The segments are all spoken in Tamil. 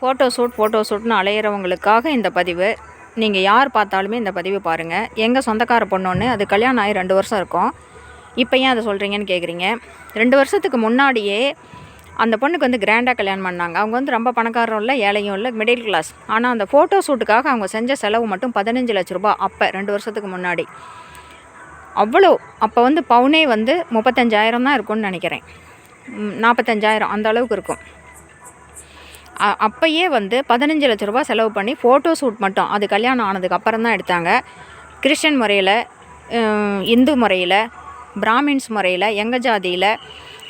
ஃபோட்டோ ஷூட் ஃபோட்டோ ஷூட்னு அலையிறவங்களுக்காக இந்த பதிவு. நீங்கள் யார் பார்த்தாலுமே இந்த பதிவு பாருங்கள் எங்கள் சொந்தக்கார பொண்ணு அது கல்யாணம் ஆகி ரெண்டு வருஷம் இருக்கும். இப்போ ஏன் அதை சொல்கிறீங்கன்னு கேட்குறீங்க ரெண்டு வருஷத்துக்கு முன்னாடியே அந்த பொண்ணுக்கு வந்து கிராண்டாக கல்யாணம் பண்ணாங்க. அவங்க வந்து ரொம்ப பணக்காரரும் இல்லை ஏழையும் இல்லை மிடில் கிளாஸ் ஆனால் அந்த ஃபோட்டோ ஷூட்டுக்காக அவங்க செஞ்ச செலவு மட்டும் பதினஞ்சு லட்ச ரூபா அப்போ ரெண்டு வருஷத்துக்கு முன்னாடி. அவ்வளோ. அப்போ வந்து பவுனே வந்து முப்பத்தஞ்சாயிரம் தான் இருக்கும்னு நினைக்கிறேன். நாற்பத்தஞ்சாயிரம் அந்த அளவுக்கு இருக்கும். அப்பயே வந்து பதினஞ்சு லட்ச ரூபா செலவு பண்ணி ஃபோட்டோ ஷூட் மட்டும். அது கல்யாணம் ஆனதுக்கு அப்புறம் தான் எடுத்தாங்க. கிறிஸ்டின் முறையில் இந்து முறையில் பிராமின்ஸ் முறையில் எங்கள் ஜாதியில்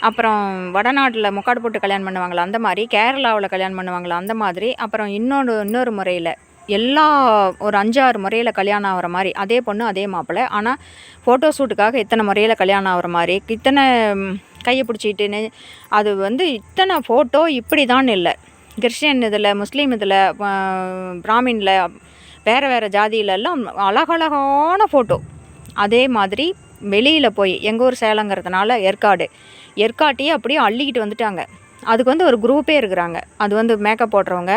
அப்புறம் வடநாட்டில் முக்காடு போட்டு கல்யாணம் பண்ணுவாங்களா அந்த மாதிரி கேரளாவில் கல்யாணம் பண்ணுவாங்களா அந்த மாதிரி அப்புறம் இன்னொரு இன்னொரு முறையில் எல்லா ஒரு அஞ்சாறு முறையில் கல்யாணம் ஆகிற மாதிரி அதே பொண்ணு அதே மாப்பிள்ளை. ஆனால் ஃபோட்டோ ஷூட்டுக்காக இத்தனை முறையில் கல்யாணம் ஆகிற மாதிரி இத்தனை கையை பிடிச்சிக்கிட்டுன்னு அது வந்து இத்தனை ஃபோட்டோ இப்படி தான் இல்லை. கிறிஸ்டியன் இதில் முஸ்லீம் இதில் பிராமின்ல வேறு வேறு ஜாதியிலெல்லாம் அழகழகான ஃபோட்டோ அதே மாதிரி வெளியில் போய் எங்கள் ஊர் சேலங்கிறதுனால ஏற்காடு. ஏற்காட்டையே அப்படியே அள்ளிக்கிட்டு வந்துட்டாங்க. அதுக்கு வந்து ஒரு குரூப்பே இருக்கிறாங்க. அது வந்து மேக்கப் போடுறவங்க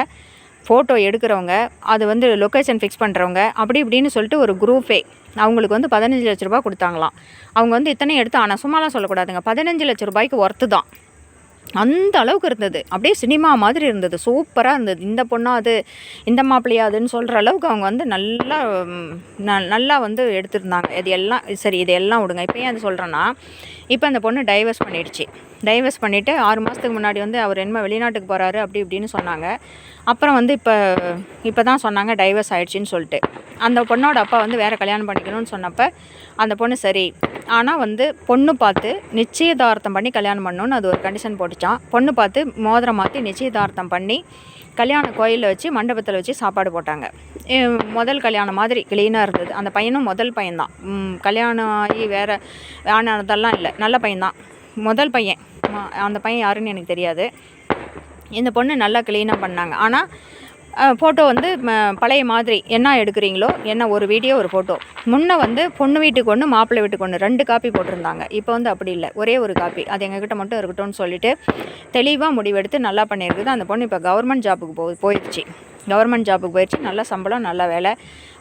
ஃபோட்டோ எடுக்கிறவங்க அது வந்து லொக்கேஷன் ஃபிக்ஸ் பண்ணுறவங்க அப்படி இப்படின்னு சொல்லிட்டு ஒரு குரூப்பே. அவங்களுக்கு வந்து பதினஞ்சு லட்ச ரூபா கொடுத்தாங்களாம். அவங்க வந்து இத்தனை எடுத்து ஆனால் சும்மாலாம் சொல்லக்கூடாதுங்க. பதினஞ்சு லட்ச ரூபாய்க்கு ஒர்த்து தான். அந்த அளவுக்கு இருந்தது. அப்படியே சினிமா மாதிரி இருந்தது. சூப்பராக இருந்தது. இந்த பொண்ணா அது இந்த மாப்பிள்ளையாதுன்னு சொல்கிற அளவுக்கு அவங்க வந்து நல்லா ந- நல்லா வந்து எடுத்திருந்தாங்க. இது எல்லாம் சரி இது எல்லாம் விடுங்க. இப்போ ஏன் அது சொல்கிறேன்னா இப்போ அந்த பொண்ணு டைவர்ஸ் பண்ணிடுச்சு. டைவர்ஸ் பண்ணிவிட்டு ஆறு மாதத்துக்கு முன்னாடி வந்து அவர் என்ன வெளிநாட்டுக்கு போகிறாரு அப்படி இப்படின்னு சொன்னாங்க. அப்புறம் வந்து இப்போ இப்போ தான் சொன்னாங்க டைவர்ஸ் ஆகிடுச்சின்னு சொல்லிட்டு. அந்த பொண்ணோட அப்பா வந்து வேறு கல்யாணம் பண்ணிக்கணும்னு சொன்னப்போ அந்த பொண்ணு சரி ஆனால் வந்து பொண்ணு பார்த்து நிச்சயதார்த்தம் பண்ணி கல்யாணம் பண்ணணும்னு அது ஒரு கண்டிஷன் போட்டுச்சான் பொண்ணு பார்த்து மோதிரம் மாற்றி நிச்சயதார்த்தம் பண்ணி கல்யாண கோயிலில் வச்சு மண்டபத்தில் வச்சு சாப்பாடு போட்டாங்க. முதல் கல்யாணம் மாதிரி க்ளீனாக இருந்தது. அந்த பையனும் முதல் பையன்தான் கல்யாணம் ஆகி வேறு ஆனதெல்லாம் இல்லை. நல்ல பையன்தான் முதல் பையன். அந்த பையன் யாருன்னு எனக்கு தெரியாது. இந்த பொண்ணு நல்லா க்ளீனாக பண்ணாங்க. ஆனால் ஃபோட்டோ வந்து பழைய மாதிரி என்ன எடுக்கிறீங்களோ என்ன ஒரு வீடியோ ஒரு ஃபோட்டோ முன்னே வந்து பொண்ணு வீட்டுக்கு ஒன்று மாப்பிள்ளை வீட்டுக்கு ஒன்று ரெண்டு காப்பி போட்டிருந்தாங்க. இப்போ வந்து அப்படி இல்லை. ஒரே ஒரு காப்பி அது எங்ககிட்ட மட்டும் இருக்கட்டும்னு சொல்லிட்டு தெளிவாக முடிவெடுத்து நல்லா பண்ணியிருக்குது. அந்த பொண்ணு இப்போ கவர்மெண்ட் ஜாபுக்கு போ போயிடுச்சு. கவர்மெண்ட் ஜாபுக்கு போயிடுச்சு. நல்ல சம்பளம் நல்ல வேலை.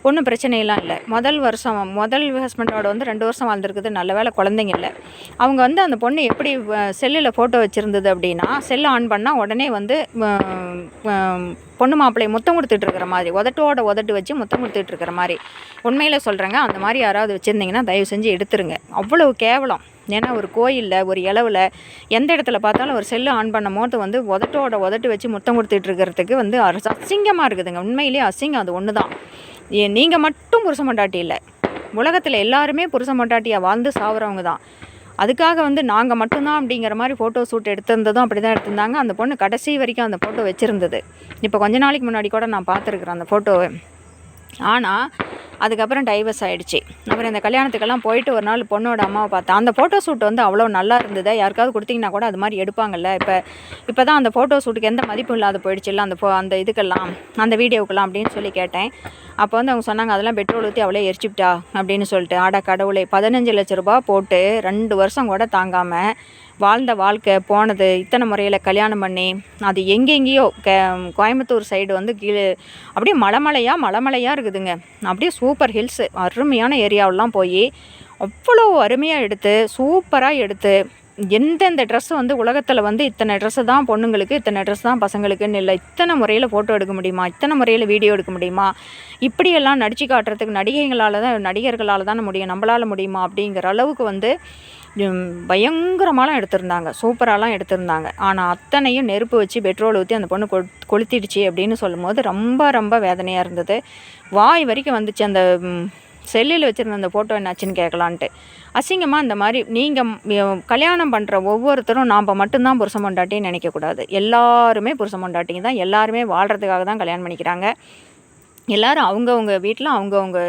ஒன்றும் பிரச்சனையெல்லாம் இல்லை. முதல் வருஷம் முதல் ஹஸ்பண்டோட வந்து ரெண்டு வருஷம் வாழ்ந்துருக்குது. நல்ல வேலை குழந்தைங்க இல்லை. அவங்க வந்து அந்த பொண்ணு எப்படி செல்லில் ஃபோட்டோ வச்சுருந்தது அப்படின்னா செல்லு ஆன் பண்ணால் உடனே வந்து பொண்ணு மாப்பிள்ளை முத்தம் கொடுத்துட்டு இருக்கிற மாதிரி உதட்டோட உதட்டு வச்சு முத்தம் கொடுத்துட்டு இருக்கிற மாதிரி. உண்மையில் சொல்கிறேங்க அந்த மாதிரி யாராவது வச்சுருந்தீங்கன்னா தயவு செஞ்சு எடுத்துருங்க. அவ்வளவு கேவலம். ஏன்னா ஒரு கோயிலில் ஒரு இளவில் எந்த இடத்துல பார்த்தாலும் ஒரு செல்லு ஆன் பண்ண போது வந்து உதட்டோட உதட்டு வச்சு முத்தம் கொடுத்துட்டு இருக்கிறதுக்கு வந்து அசிங்கமாக இருக்குதுங்க. உண்மையிலேயே அசிங்கம். அது ஒன்று தான் நீங்கள் மட்டும் புருஷ மண்டாட்டி இல்லை. உலகத்தில் எல்லாருமே புருஷ மண்டாட்டியாக வாழ்ந்து சாவுறவங்க தான். அதுக்காக வந்து நாங்கள் மட்டும்தான் அப்படிங்கிற மாதிரி ஃபோட்டோ ஷூட் எடுத்திருந்ததும் அப்படி தான் எடுத்திருந்தாங்க. அந்த பொண்ணு கடைசி வரைக்கும் அந்த ஃபோட்டோ வச்சுருந்தது. இப்போ கொஞ்ச நாளைக்கு முன்னாடி கூட நான் பார்த்துருக்குறேன் அந்த ஃபோட்டோவை ஆனால் அதுக்கப்புறம் டைவர்ஸ் ஆகிடுச்சு அப்புறம் இந்த கல்யாணத்துக்கெல்லாம் போயிட்டு ஒரு நாள் பொண்ணோட அம்மாவை பார்த்தேன் அந்த ஃபோட்டோ ஷூட் வந்து அவ்வளோ நல்லா இருந்தது? யாருக்காவது கொடுத்தீங்கன்னா கூட அது மாதிரி எடுப்பாங்கல்ல? இப்போ இப்போ தான் அந்த ஃபோட்டோ ஷூட்டுக்கு எந்த மதிப்பும் இல்லாத போயிடுச்சுல்ல அந்த அந்த இதுக்கெல்லாம் அந்த வீடியோக்கெல்லாம் அப்படின்னு சொல்லி கேட்டேன். அப்போ வந்து அவங்க சொன்னாங்க அதெல்லாம் பெட்ரோல் ஊற்றி அவளே எரிச்சுப்பிட்டா அப்படின்னு சொல்லிட்டு. ஆடா கடவுளை பதினஞ்சு லட்ச ரூபாய் போட்டு ரெண்டு வருஷம் கூட தாங்காமல் வாழ்ந்த வாழ்க்கை போனது இத்தனை முறையில் கல்யாணம் பண்ணி அது எங்கெங்கேயோ க கோயம்புத்தூர் சைடு வந்து கீழே அப்படியே மலைமலையாக மலைமலையாக இருக்குதுங்க. அப்படியே சூ சூப்பர் ஹில்ஸு அருமையான ஏரியாவெல்லாம் போய் அவ்வளோ அருமையாக எடுத்து சூப்பராக எடுத்து எந்தெந்த ட்ரெஸ்ஸு வந்து உலகத்தில் வந்து இத்தனை ட்ரெஸ்ஸு தான் பொண்ணுங்களுக்கு இத்தனை ட்ரெஸ் தான் பசங்களுக்குன்னு இல்லை இத்தனை முறையில் ஃபோட்டோ எடுக்க முடியுமா இத்தனை முறையில் வீடியோ எடுக்க முடியுமா இப்படியெல்லாம் நடிச்சு காட்டுறதுக்கு நடிகைகளால் தான் நடிகர்களால் தான் முடியும் நம்மளால் முடியுமா அப்படிங்கிற அளவுக்கு வந்து பயங்கரமாலாம் எடுத்திருந்தாங்க. சூப்பராலாம் எடுத்திருந்தாங்க. ஆனால் அத்தனையும் நெருப்பு வச்சு பெட்ரோல் ஊற்றி அந்த பொண்ணு கொ கொளுத்திடுச்சு அப்படின்னு சொல்லும்போது ரொம்ப ரொம்ப வேதனையாக இருந்தது. வாய் வரைக்கும் வந்துச்சு அந்த செல்லில் வச்சுருந்த அந்த ஃபோட்டோ என்னாச்சுன்னு கேட்கலான்ட்டு. அசிங்கமாக இந்த மாதிரி நீங்கள் கல்யாணம் பண்ணுற ஒவ்வொருத்தரும் நாம் மட்டும்தான் புருஷன் பொண்டாட்டின்னு நினைக்கக்கூடாது. எல்லாருமே புருஷன் பொண்டாட்டிங்க தான். எல்லாருமே வாழ்கிறதுக்காக தான் கல்யாணம் பண்ணிக்கிறாங்க. எல்லோரும் அவங்கவுங்க வீட்டில் அவங்கவுங்க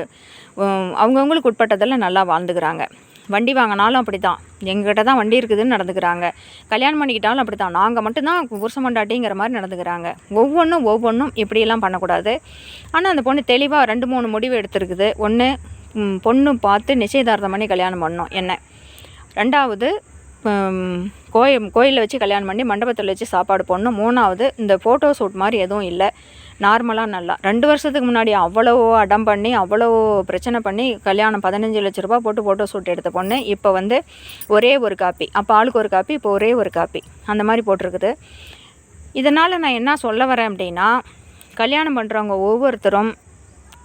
அவங்கவுங்களுக்கு உட்பட்டதெல்லாம் நல்லா வாழ்ந்துக்கிறாங்க. வண்டி வாங்கினாலும் அப்படி தான் எங்ககிட்ட தான் வண்டி இருக்குதுன்னு நடந்துக்கிறாங்க. கல்யாணம் பண்ணிக்கிட்டாலும் அப்படி தான் நாங்கள் மட்டும்தான் புருஷமண்டாட்டிங்கிற மாதிரி நடந்துக்கிறாங்க. ஒவ்வொன்றும் ஒவ்வொன்றும் இப்படியெல்லாம் பண்ணக்கூடாது. ஆனால் அந்த பொண்ணு தெளிவாக ரெண்டு மூணு முடிவு எடுத்திருக்குது. ஒன்று பொண்ணு பார்த்து நிச்சயதார்த்தம் பண்ணி கல்யாணம் பண்ணோம் என்ன? ரெண்டாவது கோயில் கோயிலில் வச்சு கல்யாணம் பண்ணி மண்டபத்தில் வச்சு சாப்பாடு போடணும். மூணாவது இந்த ஃபோட்டோ ஷூட் மாதிரி எதுவும் இல்லை. நார்மலாக நல்லா. ரெண்டு வருஷத்துக்கு முன்னாடி அவ்வளோ அடம் பண்ணி அவ்வளோ பிரச்சனை பண்ணி கல்யாணம் பதினஞ்சு லட்ச ரூபா போட்டு ஃபோட்டோ ஷூட் எடுத்த பொண்ணு இப்போ வந்து ஒரே ஒரு காப்பி அப்போ ஆளுக்கு ஒரு காப்பி இப்போ ஒரே ஒரு காப்பி அந்த மாதிரி போட்டிருக்குது. இதனால் நான் என்ன சொல்ல வரேன் அப்படின்னா கல்யாணம் பண்ணுறவங்க ஒவ்வொருத்தரும்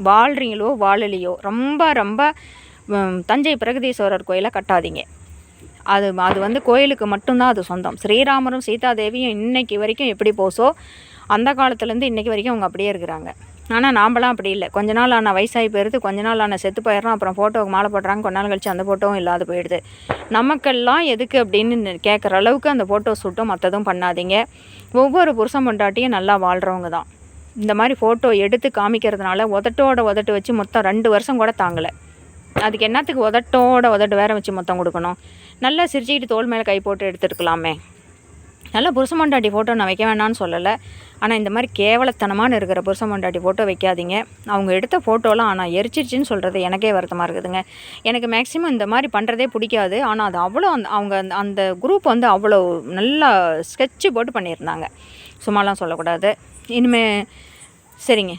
வாழ்கிறீங்களோ வாழலையோ ரொம்ப ரொம்ப தஞ்சை பிரகதீஸ்வரர் கோயிலை கட்டாதீங்க. அது அது வந்து கோயிலுக்கு மட்டும்தான் அது சொந்தம். ஸ்ரீராமரும் சீதாதேவியும் இன்னைக்கு வரைக்கும் எப்படி போசோ அந்த காலத்துலேருந்து இன்றைக்கி வரைக்கும் அவங்க அப்படியே இருக்கிறாங்க. ஆனால் நாம்பலாம் அப்படி இல்லை. கொஞ்ச நாள் ஆன வயசாகி போயிடுது கொஞ்ச நாள் ஆன செத்து போயிடுறோம் அப்புறம் ஃபோட்டோவுக்கு மாலை போடுறாங்க கொஞ்ச நாள் கழிச்சு அந்த ஃபோட்டோவும் இல்லாத போயிடுது. நமக்கெல்லாம் எதுக்கு அப்படின்னு கேட்குற அளவுக்கு அந்த ஃபோட்டோ ஷூட்டும் மற்றதும் பண்ணாதீங்க. ஒவ்வொரு புருஷன் பொண்டாட்டியும் நல்லா வாழ்கிறவங்க தான். இந்த மாதிரி ஃபோட்டோ எடுத்து காமிக்கிறதுனால உதட்டோட உதட்டு வச்சு மொத்தம் ரெண்டு வருஷம் கூட தாங்கலை. அதுக்கு என்னத்துக்கு உதட்டோட உதட்டு வேற வச்சு மொத்தம் கொடுக்கணும்? நல்லா சிரிச்சுக்கிட்டு தோல் மேலே கை போட்டு எடுத்துருக்கலாமே. நல்லா புருஷன் ஃபோட்டோ நான் வைக்க வேணான்னு சொல்லலை. ஆனால் இந்த மாதிரி கேவலத்தனமான இருக்கிற புருஷன் ஃபோட்டோ வைக்காதீங்க. அவங்க எடுத்த ஃபோட்டோலாம் ஆனால் எரிச்சிருச்சுன்னு சொல்கிறது எனக்கே வருத்தமாக இருக்குதுங்க. எனக்கு மேக்ஸிமம் இந்த மாதிரி பண்ணுறதே பிடிக்காது. ஆனால் அது அவ்வளோ அந்த அவங்க அந்த அந்த குரூப் வந்து அவ்வளோ நல்லா ஸ்கெட்சு போட்டு பண்ணியிருந்தாங்க. சும்மாலாம் சொல்லக்கூடாது. இனிமே சரிங்க.